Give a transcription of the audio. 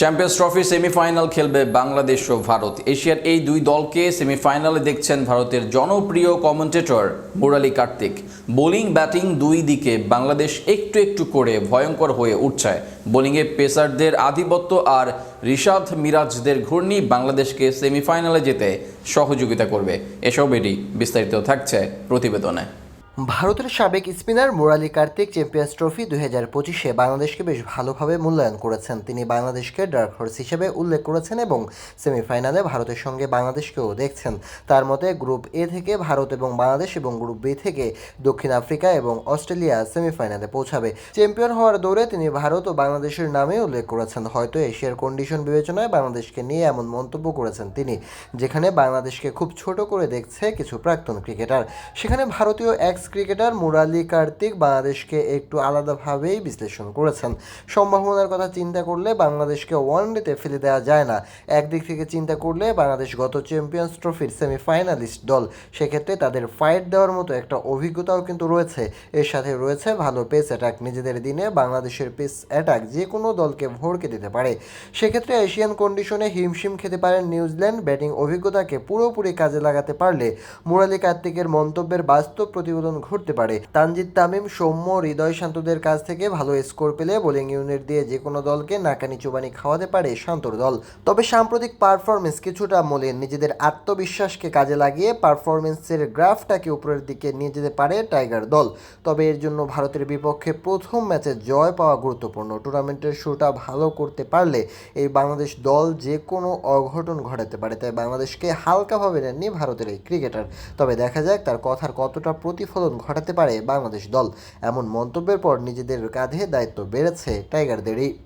Champions trophy semifinal খেলবে বাংলাদেশ ও ভারত। এশিয়ার এই দুই দলকে সেমিফাইনালে দেখছেন ভারতের জনপ্রিয় commentator Murali Kartik. Bowling batting দুই দিকে বাংলাদেশ একটু একটু করে ভয়ঙ্কর হয়ে উঠছে। বোলিংয়ে পেসারদের আধিপত্য আর রিশাদ মিরাজদের ঘূর্ণি বাংলাদেশকে সেমিফাইনালে যেতে সহযোগিতা করবে। এসবেরই বিস্তারিত থাকছে প্রতিবেদনে। ভারতের সাবেক spinner Murali Kartik champions trophy দুই হাজার পঁচিশে বাংলাদেশকে বেশ ভালোভাবে মূল্যায়ন করেছেন। তিনি বাংলাদেশকে ডার্ক হর্স হিসেবে উল্লেখ করেছেন এবং সেমিফাইনালে ভারতের সঙ্গে বাংলাদেশকেও দেখছেন। তার মতে, গ্রুপ এ থেকে ভারত এবং বাংলাদেশ এবং গ্রুপ বি থেকে দক্ষিণ আফ্রিকা এবং অস্ট্রেলিয়া সেমিফাইনালে পৌঁছাবে। চ্যাম্পিয়ন হওয়ার দৌড়ে তিনি ভারত ও বাংলাদেশের নামে উল্লেখ করেছেন। হয়তো এশিয়ার কন্ডিশন বিবেচনায় বাংলাদেশকে নিয়ে এমন মন্তব্য করেছেন তিনি, যেখানে বাংলাদেশকে খুব ছোট করে দেখছে কিছু প্রাক্তন ক্রিকেটার। সেখানে ভারতীয় এক্স ক্রিকেটার মুরালি কার্তিক বাংলাদেশকে একটু আলাদাভাবেই বিশ্লেষণ করেছেন। সম্ভাবনার কথা চিন্তা করলে বাংলাদেশকে ওয়ানডেতে ফেলে দেওয়া যায় না। একদিক থেকে চিন্তা করলে বাংলাদেশ গত চ্যাম্পিয়ন্স ট্রফির সেমিফাইনালিস্ট দল। সেক্ষেত্রে তাদের ফাইট দেওয়ার মতো একটা অভিজ্ঞতাও কিন্তু রয়েছে। এর সাথে রয়েছে ভালো পেস অ্যাটাক। নিজেদের দিনে বাংলাদেশের পেস অ্যাটাক যে কোনো দলকে ভড়কে দিতে পারে। সেক্ষেত্রে এশিয়ান কন্ডিশনে হিমশিম খেতে পারেন নিউজিল্যান্ড। ব্যাটিং অভিজ্ঞতাকে পুরোপুরি কাজে লাগাতে পারলে মুরালি কার্তিকের মন্তব্যের বাস্তব প্রতিবেদন ঘটতে পারে। তানজিদ তামিম সৌম্য হৃদয় শান্তদের কাছ থেকে ভালো স্কোর পেলে বোলিং ইউনিট দিয়ে যে কোনো দলকে নাকানি চুবানি খাওয়াতে পারে শান্তর দল। তবে সাম্প্রতিক পারফরমেন্স কিছুটা মলিন নিজেদের আত্মবিশ্বাসকে কাজে লাগিয়ে পারফরমেন্সের গ্রাফটাকে উপরের দিকে নিয়ে যেতে পারে টাইগার দল। তবে এর জন্য ভারতের বিপক্ষে প্রথম ম্যাচে জয় পাওয়া গুরুত্বপূর্ণ। টুর্নামেন্টের শুরুটা ভালো করতে পারলে এই বাংলাদেশ দল যে কোনো অঘটন ঘটাতে পারে। তাই বাংলাদেশকে হালকাভাবে নেননি ভারতের এই ক্রিকেটার। তবে দেখা যাক তার কথার কতটা প্রতিফলন ঘটাতে পারে বাংলাদেশ দল। এমন মন্তব্যের পর নিজেদের কাঁধে দায়িত্ব বেড়েছে টাইগারদেরই।